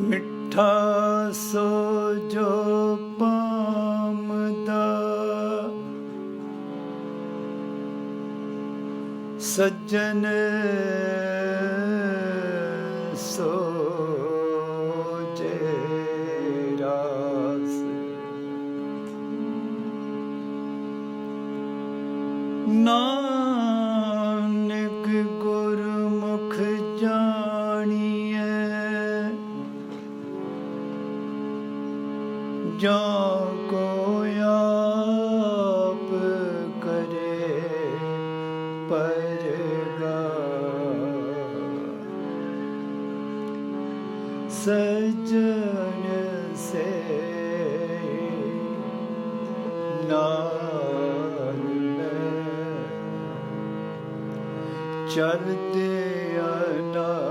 ਮਿੱਠਾ ਸੋ ਜੋ ਪਾਮਦਾ ਸੱਜਣ ਨਾ sevda Saccane seylanme Çardı yanar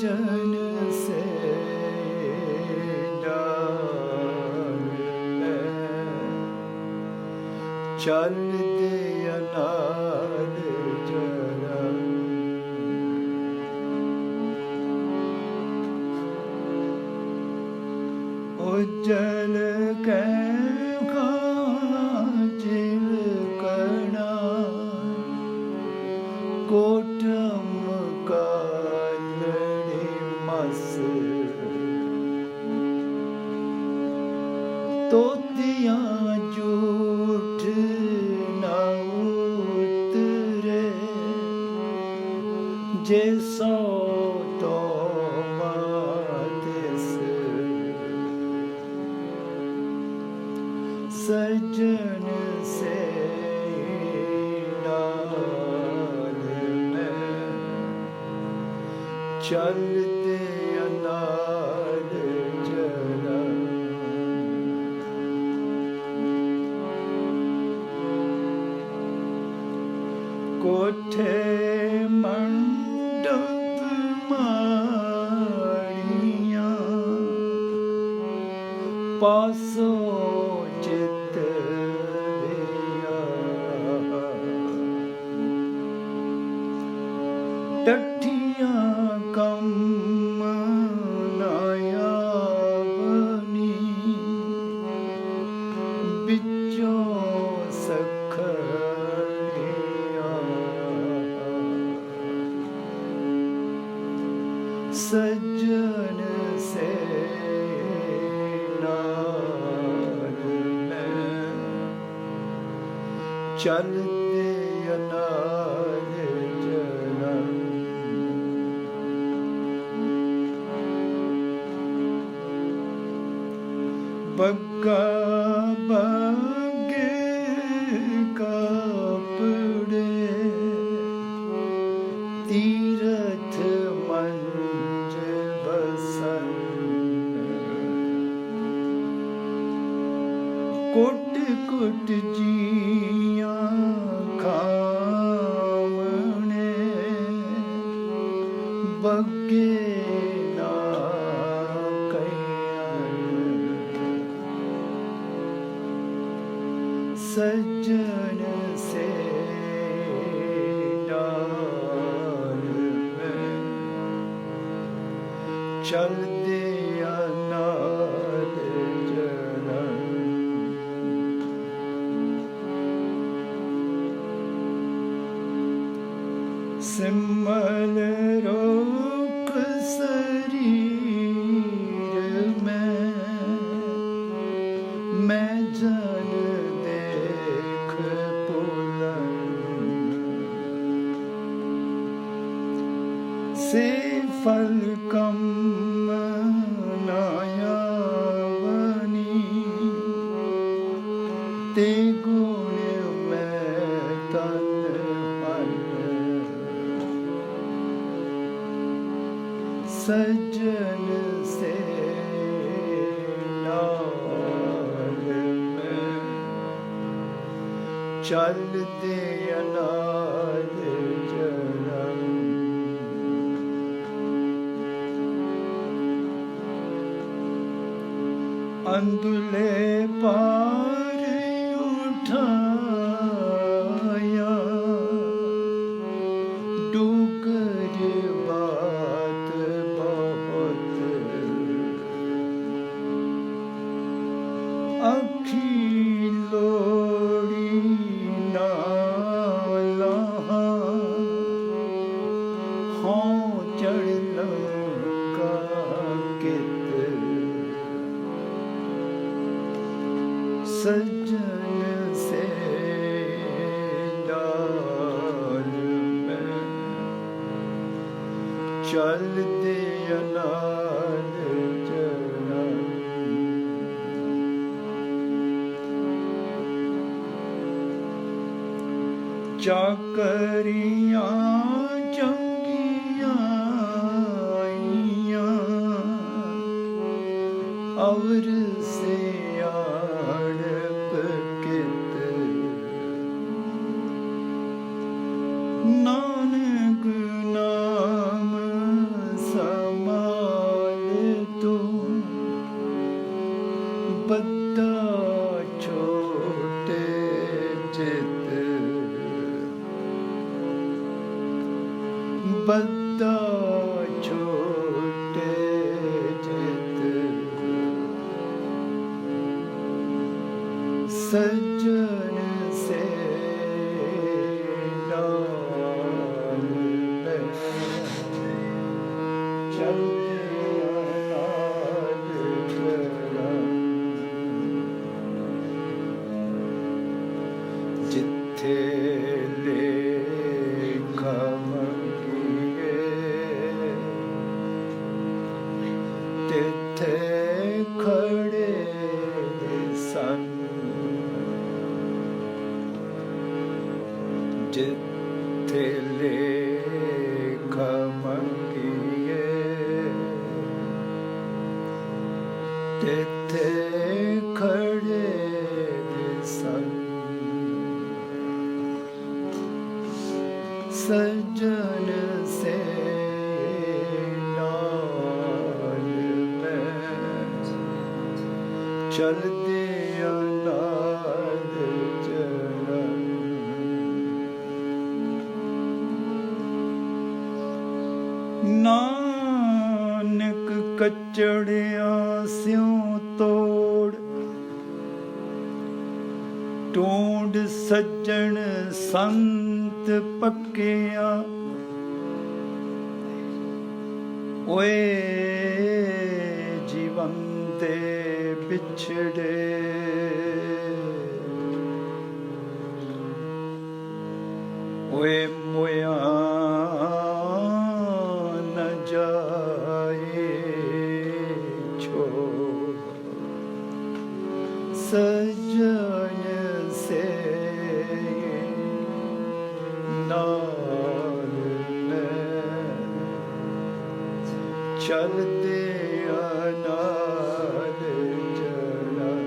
canı selam Çal diyana ceso domatesi Saçını seylalime Çaldı ਟੱਠੀਆਂ ਕੰਮ ਲਾਇਆ ਬਣੀ ਵਿੱਚੋਂ ਸਖੜੀਆਂ ਸਜਣ ਸੇ ਨਾਲ ਮੈਂ ਚੱਲਦੇ ਅਨਾ ਬੱਗਾ ਬੱਗੇ ਕਾਪੜੇ ਤੀਰਥ ਬਸਨ ਕੋਟ ਕੋਟ ਜੀਆਂ ਖਾ çar ਤੇ ਗੁਣ ਮੈਂ ਤਨ ਪਰ ਸਜਣ ਸੇ ਨਾਲ ਮੈਂ ਚੱਲਦੇ ਅਨਾਦ ਜਨਮ ਅੰਦੁਲੇ ਪਾ Saçını selalime Çaldı yanar canan Çakriya cangiya Ağrı सजन से डर चल ਦਿੱਤੇ ਖੜੇ ਸਨ ਸਜਣ ਸੇ ਨਾਲ ਮੈਂ ਚਲਦੇ ਅਨਾਦ ਚਰਨ ਨਾ ਕਚੜਿਆ ਸਿਉ ਤੋੜ ਟੋਂਡ ਸੱਜਣ ਸੰਤ ਪੱਕਿਆ ਓਏ ਜੀਵੰਤੇ ਪਿਛੜੇ ਵਿਛੜੇ sancını senin narine çaldı analı canan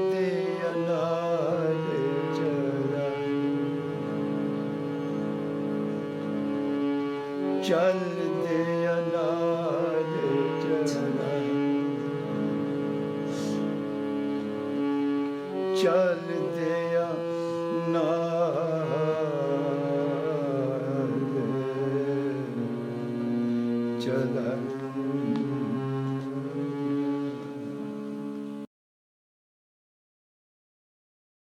ਚਲਦੇ ਅਨਾਜ ਚਲਾ ਚਲਦੇ ਅਨਾਜ